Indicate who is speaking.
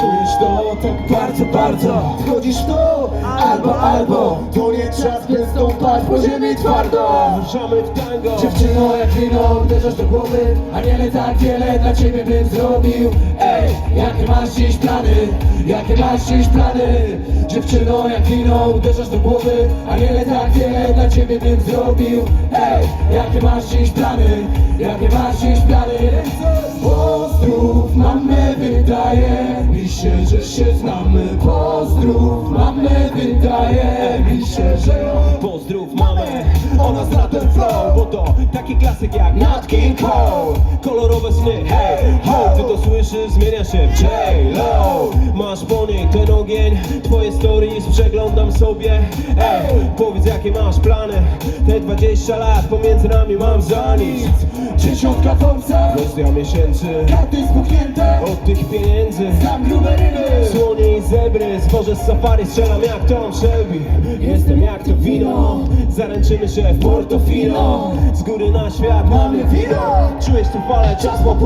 Speaker 1: Czujesz to tak bardzo, bardzo. Wchodzisz w to albo, albo. To nie czas, by stąpać po ziemi twardo.
Speaker 2: Ruszamy w tango.
Speaker 1: Dziewczyno jak wino uderzasz do głowy. Aniele tak wiele dla ciebie bym zrobił. Ej, jakie masz dziś plany? Jakie masz dziś plany? Dziewczyno jak wino uderzasz do głowy. Aniele tak wiele dla ciebie bym zrobił. Ej, jakie masz dziś plany? Jakie masz dziś plany? Pozdrów mamy wydaje się, że się znamy. Pozdrów mamy wydaje mi się, że
Speaker 2: Pozdrów mamę, ona zna ten flow Bo to taki klasyk jak Nat King Cole. Kolorowe sny, hej, ho. Ty to słyszysz, zmienia się w J-Lo Twoje stories przeglądam sobie. Ej, powiedz jakie masz plany? Te 20 lat pomiędzy nami mam za nic.
Speaker 1: Dziesiątka forca,
Speaker 2: Kwestia miesięcy.
Speaker 1: Karty spuchnięte.
Speaker 2: Od tych pieniędzy.
Speaker 1: Znam grube ryby.
Speaker 2: Słonie i zebry, zboże z safari strzelam jak Tom Shelby. Jestem jak to wino, zaręczymy się w Portofino. Z góry na świat mamy wino. Czujesz tu falę, czas popłynie